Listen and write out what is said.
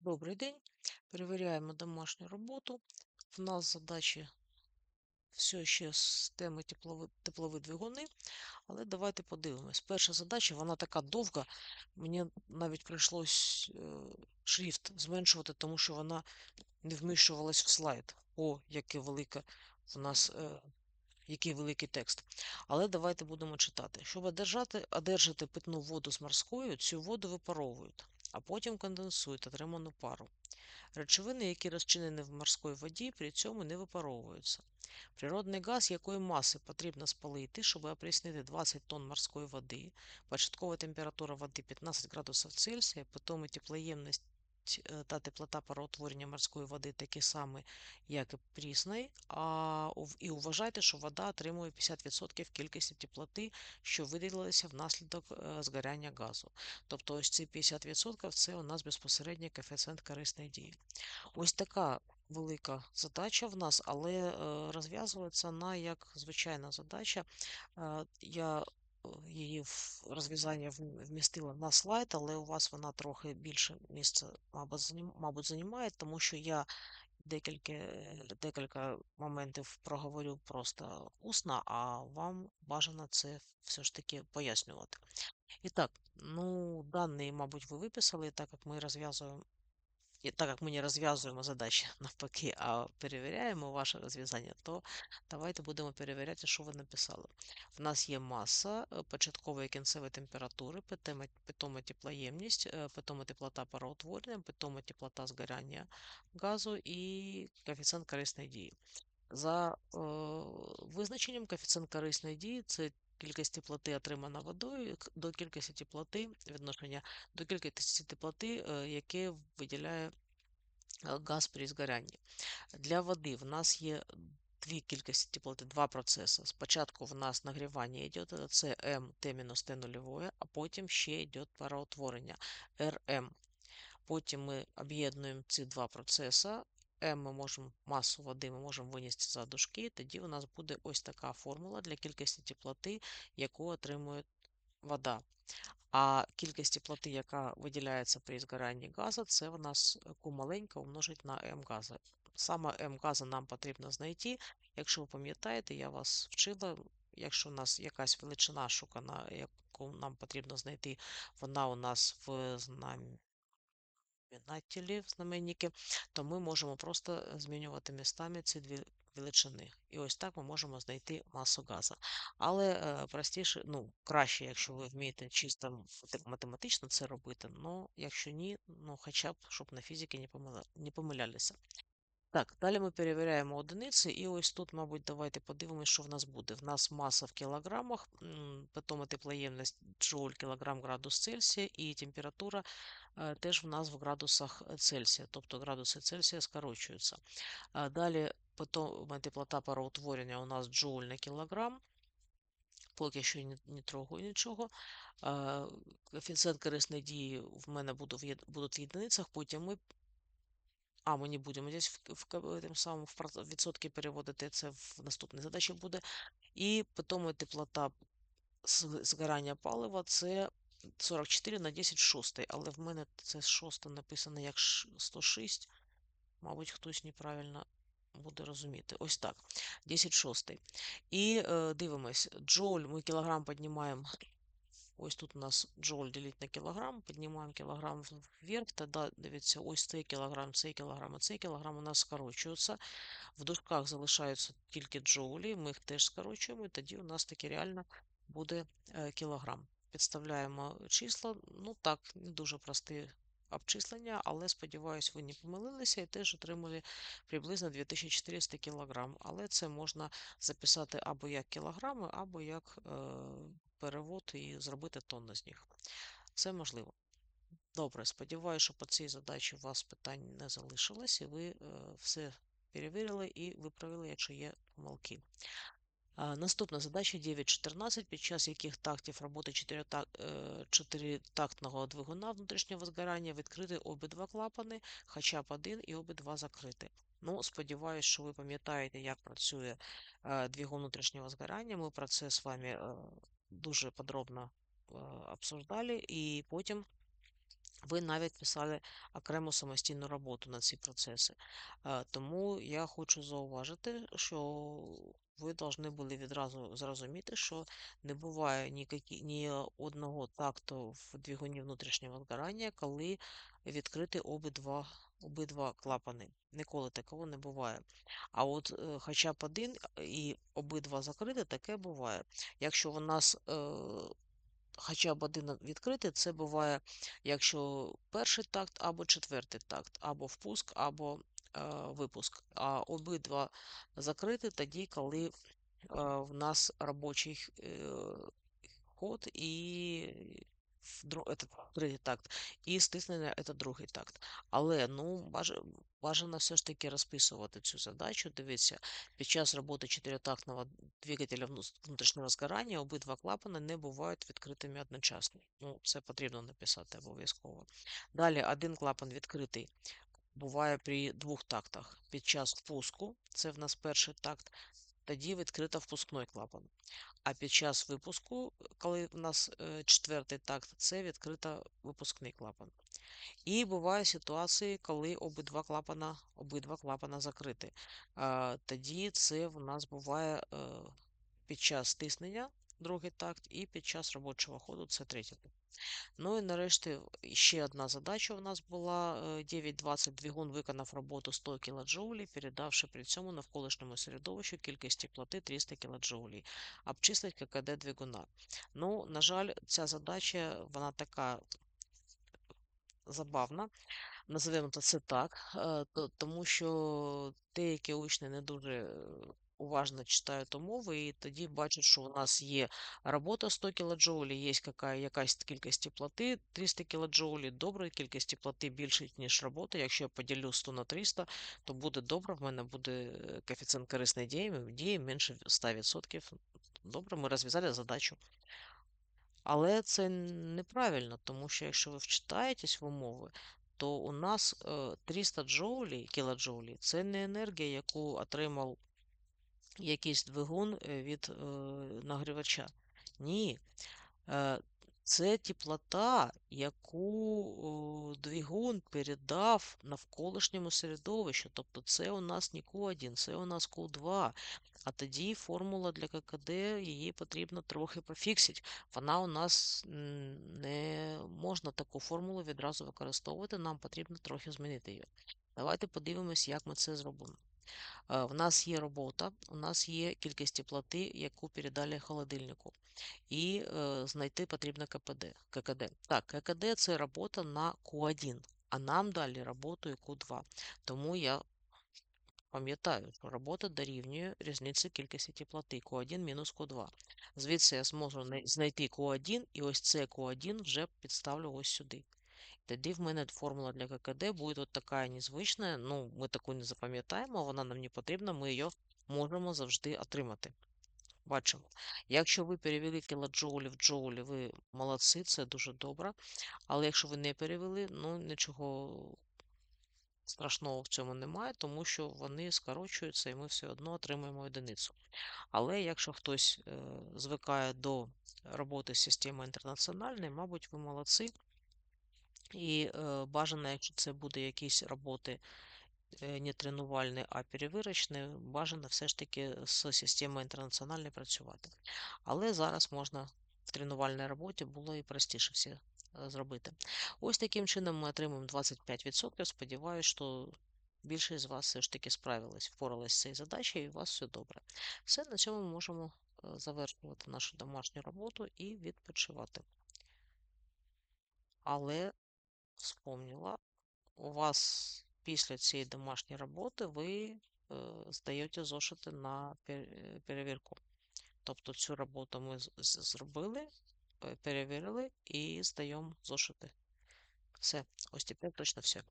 Добрий день. Перевіряємо домашню роботу. В нас задачі все ще з теми теплові, теплові двигуни, але давайте подивимось. Перша задача, вона така довга, мені навіть прийшлось е, шрифт зменшувати, тому що вона не вміщувалась в слайд. О, яке велике у нас, е, який великий текст. Але давайте будемо читати. Щоб одержати, одержати питну воду з морською, цю воду випаровують, а потім конденсують отриману пару. Речовини, які розчинені в морській воді, при цьому не випаровуються. Природний газ, якої маси потрібно спалити, щоб опріснити 20 тонн морської води, початкова температура води 15 градусів Цельсія, потім теплоємність е, та теплота пароутворення морської води такі самі, як і прісної, а і вважайте, що вода отримує 50% кількості теплоти, що виділилася внаслідок е, згоряння газу. Тобто ось ці 50% це у нас безпосередньо коефіцієнт корисної дії. Ось така велика задача в нас, але е, розв'язується вона як звичайна задача. Я її розв'язання вмістила на слайд, але у вас вона трохи більше місця, мабуть, займає, тому що я декілька декілька моментів проговорю просто усно, а вам бажано це все ж таки пояснювати. І так, ну, дані, мабуть, ви виписали, так як ми розв'язуємо і так як ми не розв'язуємо задачі навпаки, а перевіряємо ваше розв'язання, то давайте будемо перевіряти, що ви написали. В нас є маса, е, початкова і кінцева температури, питома теплоємність, е, питома теплота пароутворення, питома теплота згоряння газу і коефіцієнт корисної дії. За е, визначенням коефіцієнт корисної дії це кількість теплоти отримана водою до кількості теплоти відношення до кількості теплоти, е, яке виділяє е, газ при згорянні. Для води в нас є дві кількості теплоти, два процеси. Спочатку в нас нагрівання йде, це М Т-Т нульове, а потім ще йде пароутворення РМ. Потім ми об'єднуємо ці два процеси. М ми можемо масу води ми можемо винести за дужки, тоді у нас буде ось така формула для кількості теплоти, яку отримує вода. А кількість теплоти, яка виділяється при згоранні газу, це у нас Q маленька умножить на М газа. Саме М газа нам потрібно знайти. Якщо ви пам'ятаєте, я вас вчила, якщо у нас якась величина шукана, яку нам потрібно знайти, вона у нас в знаменателі, знаменники, то ми можемо просто е, змінювати містами ці дві величини. І ось так ми можемо знайти масу газу. Але е, простіше, ну, краще, якщо ви вмієте чисто математично це робити, ну, якщо ні, ну хоча б, щоб на фізики не помилялися. Так, далі ми перевіряємо одиниці, і ось тут, мабуть, давайте подивимось, що в нас буде. В нас маса в кілограмах, потім теплоємність джоуль кілограм градус Цельсія, і температура е, теж в нас в градусах Цельсія, тобто градуси Цельсія скорочуються. Далі потім теплота пароутворення у нас джоуль на кілограм. Поки що не, трогаю нічого. Коефіцієнт корисної дії в мене будуть в єдиницях, потім ми а, ми не будемо здесь в, в, тим самим в відсотки переводити, це в наступній задачі буде. І потім теплота згорання палива це 44 на 10 шостий, але в мене це 6 написано як 106. Мабуть, хтось неправильно буде розуміти. Ось так. 10 шостий. І е, дивимось, джоуль ми кілограм піднімаємо Ось тут у нас джоуль ділить на кілограм, піднімаємо кілограм вверх, тоді дивіться, ось цей кілограм, цей кілограм, а цей кілограм у нас скорочуються. В дужках залишаються тільки джоулі, ми їх теж скорочуємо, і тоді у нас таки реально буде е, кілограм. Підставляємо числа, ну так, не дуже прості обчислення, але сподіваюся, ви не помилилися і теж отримали приблизно 2400 кг. Але це можна записати або як кілограми, або як е, перевод і зробити тонни з них. Це можливо. Добре, сподіваюся, що по цій задачі у вас питань не залишилось, і ви е, все перевірили і виправили, якщо є помилки. Наступна задача 9.14, під час яких тактів роботи 4-тактного е, двигуна внутрішнього згорання відкрити обидва клапани, хоча б один і обидва закрити. Ну, Сподіваюсь, що ви пам'ятаєте, як працює е, двигун внутрішнього згорання. Ми про це з вами дуже подробно обсуждали, і потім ви навіть писали окрему самостійну роботу на ці процеси. Тому я хочу зауважити, що ви повинні були відразу зрозуміти, що не буває ніякі, ні одного такту в двигуні внутрішнього згорання, коли відкриті обидва, обидва клапани. Ніколи такого не буває. А от е, хоча б один і обидва закриті, таке буває. Якщо у нас е, хоча б один відкритий, це буває, якщо перший такт або четвертий такт, або впуск, або е, випуск. А обидва закриті тоді, коли е, в нас робочий е, ход і этот третій такт, і стиснення це другий такт. Але ну, бажано все ж таки розписувати цю задачу. Дивіться, під час роботи чотиритактного двигателя внутрішнього згорання обидва клапани не бувають відкритими одночасно. Ну, це потрібно написати обов'язково. Далі один клапан відкритий буває при двох тактах. Під час впуску, це в нас перший такт, тоді відкрита впускний клапан. А під час випуску, коли в нас е, четвертий такт, це відкрита випускний клапан. І бувають ситуації, коли обидва клапана, обидва клапана закриті. Тоді це в нас буває е, під час стиснення, другий такт, і під час робочого ходу це третій такт. Ну і нарешті ще одна задача у нас була. е, 9.20 двигун виконав роботу 100 кДж, передавши при цьому навколишньому середовищу кількість теплоти 300 кДж. Обчислить ККД двигуна. Ну, на жаль, ця задача, вона така забавна. Називаємо це так, е, тому що деякі учні не дуже е, уважно читають умови, і тоді бачать, що у нас є робота 100 кДж, є якась кількість теплоти 300 кДж, добре, кількість теплоти більше, ніж робота. Якщо я поділю 100 на 300, то буде добре, в мене буде е, коефіцієнт корисної дії, дії менше 100%. Добре, ми розв'язали задачу. Але це неправильно, тому що якщо ви вчитаєтесь в умови, то у нас е, 300 джоулей, кілоджоулей – це не енергія, яку отримав якийсь двигун е, від е, нагрівача. Ні. Е, Це теплота, яку двигун передав навколишньому середовищу. Тобто це у нас не Q1, це у нас Q2. А тоді формула для ККД її потрібно трохи пофіксити. Вона у нас не можна таку формулу відразу використовувати, нам потрібно трохи змінити її. Давайте подивимось, як ми це зробимо. Е, В нас є робота, у нас є кількість теплоти, яку передали холодильнику. І е, знайти потрібно КПД, ККД. Так, ККД це робота на Q1, а нам далі роботу і Q2. Тому я пам'ятаю, що робота дорівнює різниці кількості теплоти Q1 мінус Q2. Звідси я зможу знайти Q1, і ось це Q1 вже підставлю ось сюди. Тоді в мене формула для ККД буде от така незвична. Ну, ми таку не запам'ятаємо, вона нам не потрібна, ми її можемо завжди отримати. Бачимо. Якщо ви перевели кілоджоулі в джоулі, ви молодці, це дуже добре. Але якщо ви не перевели, ну нічого страшного в цьому немає, тому що вони скорочуються і ми все одно отримуємо одиницю. Але якщо хтось е, звикає до роботи з системою інтернаціональної, мабуть, ви молодці. І е, бажано, якщо це буде якісь роботи е, не тренувальні, а перевірочні, бажано все ж таки з системою інтернаціональної працювати. Але зараз можна в тренувальній роботі було і простіше все е, зробити. Ось таким чином ми отримуємо 25%. Сподіваюся, що більшість з вас все ж таки справилась, впоралась з цією задачею, і у вас все добре. Все, на цьому ми можемо е, завершувати нашу домашню роботу і відпочивати. Але вспомнила, у вас після цієї домашньої роботи ви е, здаєте зошити на е, перевірку. Тобто цю роботу ми зробили, перевірили і здаємо зошити. Все, ось тепер точно все.